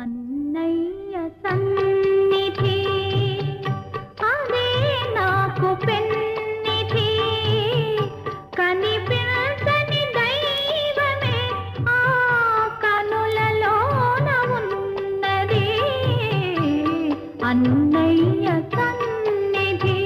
అన్నయ్య సన్నిధి అదే నాకు పెన్నిధి. కనిపించని దైవమే ఆ కనులలోన ఉన్నది. అన్నయ్య సన్నిధి.